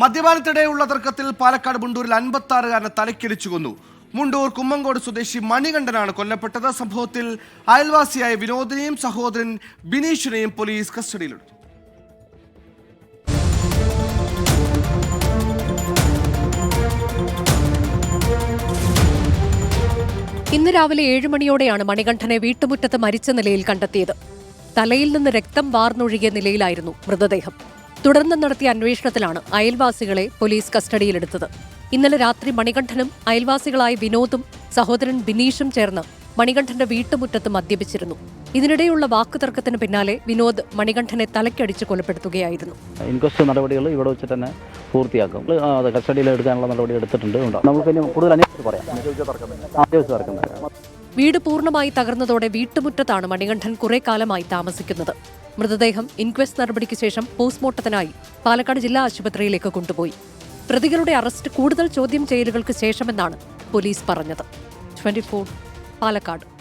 മദ്യപാനത്തിടെയുള്ള തർക്കത്തിൽ പാലക്കാട് മുണ്ടൂരിൽ അൻപത്തി ആറുകാരനെ തലക്കിടിച്ചു കൊന്നു. മുണ്ടൂർ കുമ്മങ്കോട് സ്വദേശി മണികണ്ഠനാണ് കൊല്ലപ്പെട്ടത്. സംഭവത്തിൽ അയൽവാസിയായ വിനോദിനെയും സഹോദരൻ ബിനീഷിനെയും പോലീസ് കസ്റ്റഡിയിലെടുത്തു. ഇന്ന് രാവിലെ ഏഴ് മണിയോടെയാണ് മണികണ്ഠനെ വീട്ടുമുറ്റത്ത് മരിച്ച നിലയിൽ കണ്ടെത്തിയത്. തലയിൽ നിന്ന് രക്തം വാർന്നൊഴുകിയ നിലയിലായിരുന്നു മൃതദേഹം. തുടർന്ന് നടത്തിയ അന്വേഷണത്തിലാണ് അയൽവാസികളെ പോലീസ് കസ്റ്റഡിയിലെടുത്തത്. ഇന്നലെ രാത്രി മണികണ്ഠനും അയൽവാസികളായ വിനോദും സഹോദരൻ ബിനീഷും ചേർന്ന് മണികണ്ഠന്റെ വീട്ടുമുറ്റത്ത് മദ്യപിച്ചിരുന്നു. ഇതിനിടെയുള്ള വാക്കുതർക്കത്തിന് പിന്നാലെ വിനോദ് മണികണ്ഠനെ തലയ്ക്കടിച്ച് കൊലപ്പെടുത്തുകയായിരുന്നു. ഇൻക്വസ്റ്റ് നടപടികൾ ഇവിടെ വെച്ച് തന്നെ പൂർത്തിയാക്കും. അത് കസ്റ്റഡിയിൽ എടുക്കാനുള്ള നടപടി എടുത്തിട്ടുണ്ട് നമുക്ക് കൂടുതൽ അന്വേഷിച്ച് പറയാം. വീട് പൂർണമായി തകർന്നതോടെ വീട്ടുമുറ്റത്താണ് മണികണ്ഠൻ കുറെ കാലമായി താമസിക്കുന്നത്. മൃതദേഹം ഇൻക്വസ്റ്റ് നടപടിക്ക് ശേഷം പോസ്റ്റ്മോർട്ടത്തിനായി പാലക്കാട് ജില്ലാ ആശുപത്രിയിലേക്ക് കൊണ്ടുപോയി. പ്രതികളുടെ അറസ്റ്റ് കൂടുതൽ ചോദ്യം ചെയ്യലുകൾക്ക് ശേഷമെന്നാണ് പോലീസ് പറഞ്ഞത്. ട്വന്റി പാലക്കാട്.